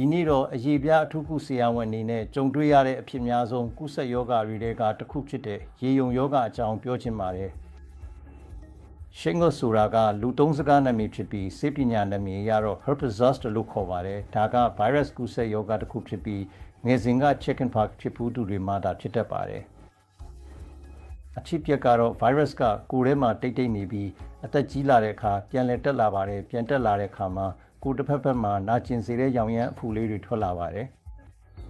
ဒီနေ့တော့အရေးပြားအထူးကုဆရာဝန်အနေနဲ့ကြုံတွေ့ရတဲ့အဖြစ်များဆုံးကုသယောဂတွေထဲကတစ်ခုဖြစ်တဲ့ရေယုံယောဂအကြောင်းပြောချင်ပါတယ်။ Shingles ဆိုတာကလူသုံးစကားနာမည်ဖြစ်ပြီးစေပညာနာမည်အရတော့ herpes zoster လို့ခေါ်ပါတယ်။ဒါက virus ကုသယောဂတစ်ခုဖြစ်ပြီးငယ်စဉ်က chicken pox ဖြစ်ဖူးသူတွေမှာဒါဖြစ်တတ်ပါတယ်။ အဖြစ်ပြက်ကတော့ virus ကကိုယ်ထဲမှာတိတ်တိတ်နေပြီးအသက်ကြီးလာတဲ့အခါပြန်လည်တက်လာပါတယ်။ပြန်တက်လာတဲ့အခါမှာကိုယ်တစ်ဖက်ဖက်မှာနာကျင်စေတဲ့ရောင်ရမ်းအဖူလေးတွေထွက်လာပါတယ်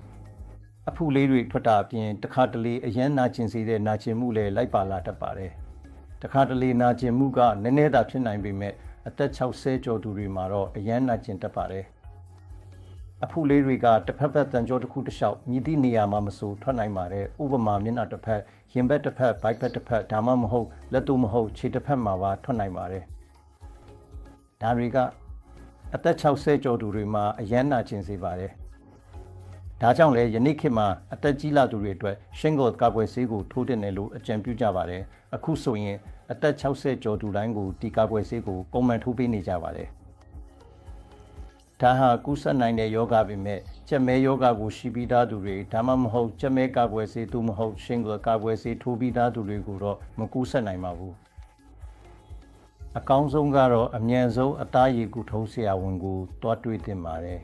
။အဖူလေးတွေထွက်တာအပြင်တစ်ခါတလေအရန်နာကျင်စေတဲ့နာကျင်မှုလည်းလိုက်ပါလာတတ်ပါတယ်။တစ်ခါတလေနာကျင်မှုကနည်းနည်းသာဖြစ်နိုင်ပေမဲ့အသက်60ကျော်သူတွေမှာတော့အရန်နာကျင်တတ်ပါတယ်။ အဖူလေးတွေကတစ်ဖက်ဖက်တန်ကြောတစ်ခုတစ်လျှောက်မြည်သည့်နေရာမှာမဆိုထွက်နိုင်ပါတယ်။ဥပမာမျက်နှာတစ်ဖက်ရင်ဘက်တစ်ဖက်ဘိုက်ဘက်တစ်ဖက်ဒါမှမဟုတ်လက်တူမဟုတ်ခြေတစ်ဖက်မှာပါထွက်နိုင်ပါတယ်။ဒါတွေကအသက်60ကျော်သူတွေမှာအရန်နာကျင်စေပါတယ်။ဒါကြောင့်လည်းယနေ့ခေတ်မှာအသက်ကြီးလာသူတွေအတွက်ရှင်းကိုကာကွယ်ဆေးကိုထိုးတင်တယ်လို့အကြံပြုကြပါတယ်။အခုဆိုရင်အသက်60ကျော်သူတိုင်းကိုဒီကာကွယ်ဆေးကိုပုံမှန်ထိုးပေးနေကြပါတယ်။ ဒါဟာကူးစက်နိုင်တဲ့ယောဂပဲမဲ့ကြက်မဲယောဂကိုရှိပြီးသားသူတွေဒါမှမဟုတ်ကြက်မဲကာကွယ်ဆေးသူမဟုတ်ရှင်းကိုကာကွယ်ဆေးထိုးပြီးသားသူတွေကိုတော့မကူးစက်နိုင်ပါဘူး။အကောင်းဆုံးကတော့အမြန်ဆုံးအသားရည်ကူထုံးဆရာဝန်ကိုတွားတွေ့တင်ပါတယ်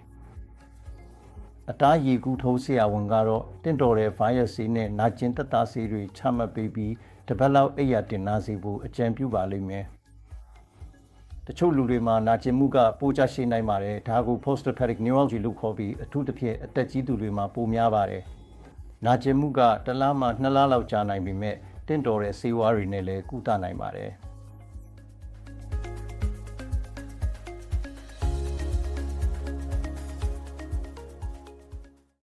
။အသားရည်ကူထုံးဆရာဝန်ကတော့တင့်တော်တဲ့ virus ဆေးနဲ့နာကျင်သက်သာဆေးတွေချမှတ်ပေးပြီးတစ်ပတ်လောက်အိပ်ယာတင်နာစေဖို့အကြံပြုပါလိမ့်မယ်။ တချို့လူတွေမှာနာကျင်မှုကပိုးကျရှိနိုင်ပါတယ်။ဒါကို postherpetic neuralgia လို့ခေါ်ပြီးအထူးသဖြင့်အသက်ကြီးသူတွေမှာပိုများပါတယ်။နာကျင်မှုကတစ်လားမှနှစ်လားလောက်ကြာနိုင်ပေမဲ့တင့်တော်တဲ့ဆေးဝါးတွေနဲ့လည်းကုသနိုင်ပါတယ်။